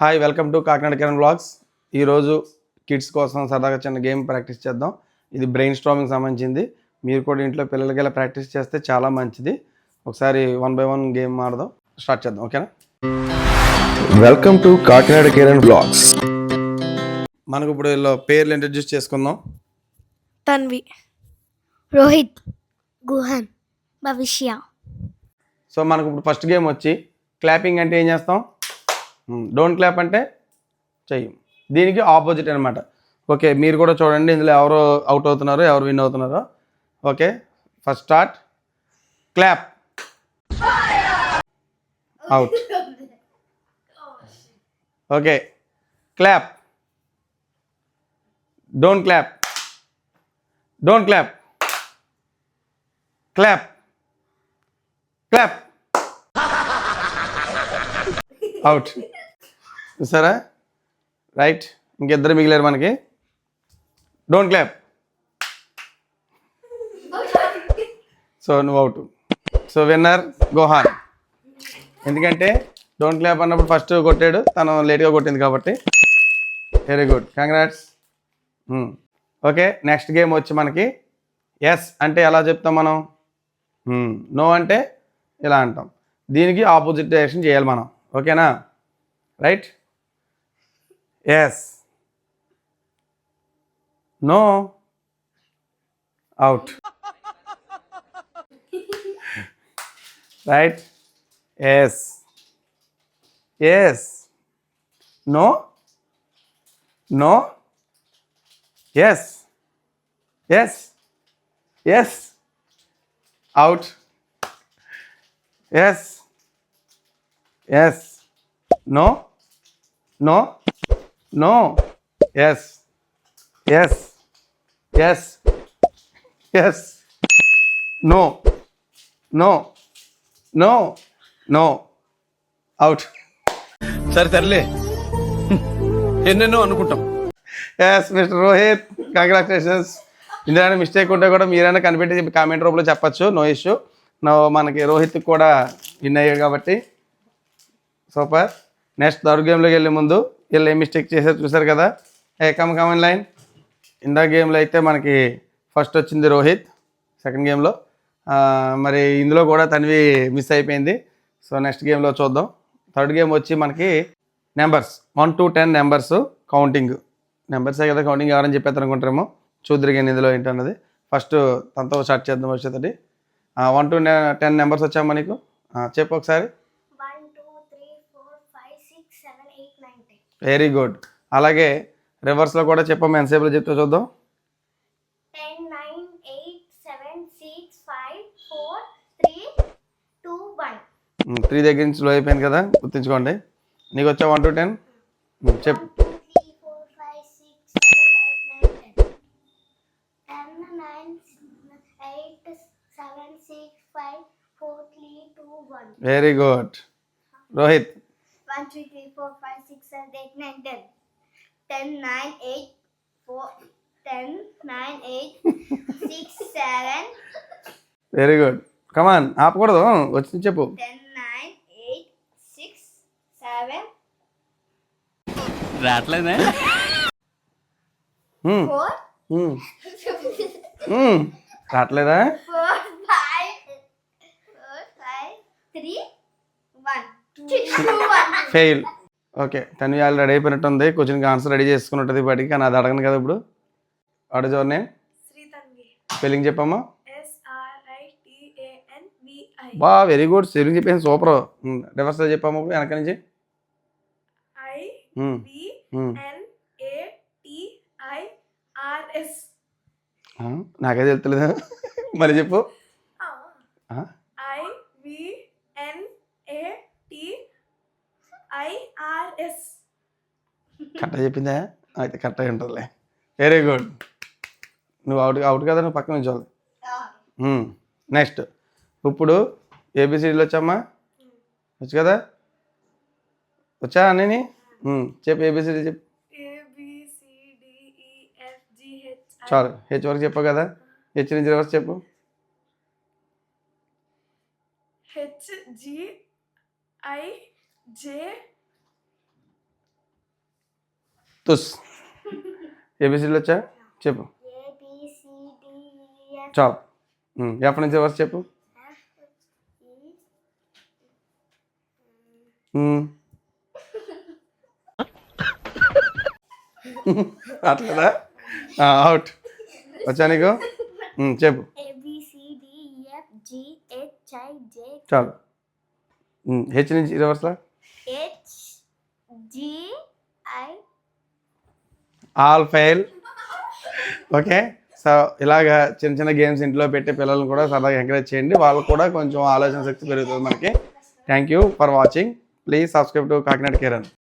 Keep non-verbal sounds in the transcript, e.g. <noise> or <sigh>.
Hi welcome to Kakinada Kiran blogs ఈరోజు kids కోసం సరదాగా చిన్న గేమ్ ప్రాక్టీస్ చేద్దాం. ఇది బ్రెయిన్ స్ట్రామింగ్ సంబంధించింది. మీరు కూడా ఇంట్లో పిల్లలకి ఇలా ప్రాక్టీస్ చేస్తే చాలా మంచిది. ఒకసారి వన్ బై వన్ గేమ్ ఆడదాం స్టార్ట్ చేద్దాం ఓకేనా? Welcome to Kakinada Kiran blogs మనకు ఇప్పుడు వీళ్ళు పేర్లు ఇంట్రడ్యూస్ చేసుకుందాం. తన్వి రోహిత్ గుహన్ భవిష్య. సో మనకు ఇప్పుడు ఫస్ట్ గేమ్ వచ్చి క్లాపింగ్ అంటే ఏం చేస్తాం? డోంట్ క్లాప్ అంటే చెయ్యం. దీనికి ఆపోజిట్ అనమాట ఓకే మీరు కూడా చూడండి ఇందులో ఎవరు అవుట్ అవుతున్నారో ఎవరు విన్ అవుతున్నారో. Okay first start clap out okay clap don't clap don't clap clap clap out చూసారా? రైట్ ఇంకిద్దరు మిగిలారు మనకి. Don't clap. సో నువ్వు అవుట్. So winner Guhan. ఎందుకంటే డోంట్ క్లాప్ అన్నప్పుడు ఫస్ట్ కొట్టాడు తను లేట్గా కొట్టింది కాబట్టి. Very good congrats okay next game వచ్చి మనకి ఎస్ అంటే ఎలా చెప్తాం మనం? Hmm. నో అంటే ఇలా అంటాం. దీనికి ఆపోజిట్ డైరెక్షన్ చేయాలి మనం. ఓకేనా right Yes. No. Out. <laughs> right? Yes. Yes. No. No. Yes. Yes. Yes. Out. Yes. Yes. No. No. No yes yes yes yes no no no no out సరే తరలే ఎన్నెన్నో అనుకుంటాం. ఎస్ మిస్టర్ రోహిత్ కంగ్రాచులేషన్స్ ఇందులో mistake ఉంటే కూడా మీరైనా కనిపెట్టి comment రూపంలో చెప్పచ్చు. నో ఇష్యూ నో మనకి రోహిత్ కూడా విన్ అయ్యాడు కాబట్టి. సూపర్ నెక్స్ట్ థర్డ్ గేమ్లోకి వెళ్ళే ముందు వీళ్ళు ఏం మిస్టేక్ చేశారు చూసారు కదా? ఏ కమ్ కమన్ లైన్ ఇందా గేమ్లో అయితే మనకి ఫస్ట్ వచ్చింది రోహిత్ సెకండ్ గేమ్లో మరి ఇందులో కూడా తనవి మిస్ అయిపోయింది. సో నెక్స్ట్ గేమ్లో చూద్దాం. థర్డ్ గేమ్ వచ్చి మనకి numbers one to ten numbers counting నెంబర్సే కదా కౌంటింగ్ ఎవరని చెప్పేది అనుకుంటారేమో? చూద్దరు ఇందులో ఏంటన్నది ఫస్ట్ తనతో స్టార్ట్ చేద్దాం వచ్చేతటి వన్ టు టెన్ నెంబర్స్ వచ్చామా నీకు? చెప్పు ఒకసారి one two three four five six seven eight nine ten very good. అలాగే రివర్స్లో కూడా చెప్పమ్మా ఎంతసేపులో చెప్తే చూద్దాం. త్రీ దగ్గర నుంచి స్లో అయిపోయింది కదా గుర్తుంచుకోండి. నీకు వచ్చా one to ten? One very good. Rohit. One three three four five seven eight nine ten ten nine eight four ten nine eight six seven very good come on ఆపకూడదు. వచ్చి చెప్పు. Ten nine eight six seven రావట్లేదే? Hmm. Four Hmm. <laughs> Hmm. రావట్లేదా? Four five four five three one two one fail okay తను వాళ్ళు ready అయిపోయినట్టు ఉంది క్వశ్చన్కి answer ready చేసుకుని ఉంటుంది బయటికి కానీ అది అడగను కదా ఇప్పుడు. What is your name? Sritanvi spelling చెప్పమ్మా. బా వెరీ గుడ్. స్పెల్లింగ్ చెప్పాను సూపర్. రివర్స్ చెప్పమ్మా వెనక నుంచి. నాకే తెలుస్తలేదు మరి చెప్పు ఆ? I B N A T I R S correct చెప్పిందా? అయితే కరెక్ట్ అయి ఉంటుందిలే. వెరీ గుడ్ నువ్వు అవుట్ అవుట్ కదా నువ్వు పక్కన ఉంచాలి నెక్స్ట్ ఇప్పుడు ఏబిసిడీలు వచ్చామ్మా వచ్చు కదా? వచ్చా అన్నీ? చెప్పు ఏబిసిడీ చెప్పు. హెచ్ చాలు. హెచ్ వరకు చెప్పావు కదా? హెచ్ నుంచి రివర్స్ చెప్పు. హెచ్ జి ఐ జే తుస్ ఏబిసిడీలు వచ్చా చెప్పు చాప్ ఎప్పటి నుంచి వరకు చెప్పు అట్లదా అవుట్ వచ్చా నీకు చెప్పు చాలు హెచ్ నుంచి రివర్స్లా H G I all fail. Okay? So ఇలాగ చిన్న చిన్న గేమ్స్ ఇంట్లో పెట్టి పిల్లల్ని కూడా సరదాగా ఎంకరేజ్ చేయండి. వాళ్ళకు కూడా కొంచెం ఆలోచన శక్తి పెరుగుతుంది మనకి. Thank you for watching. Please subscribe to Kakinada Kiran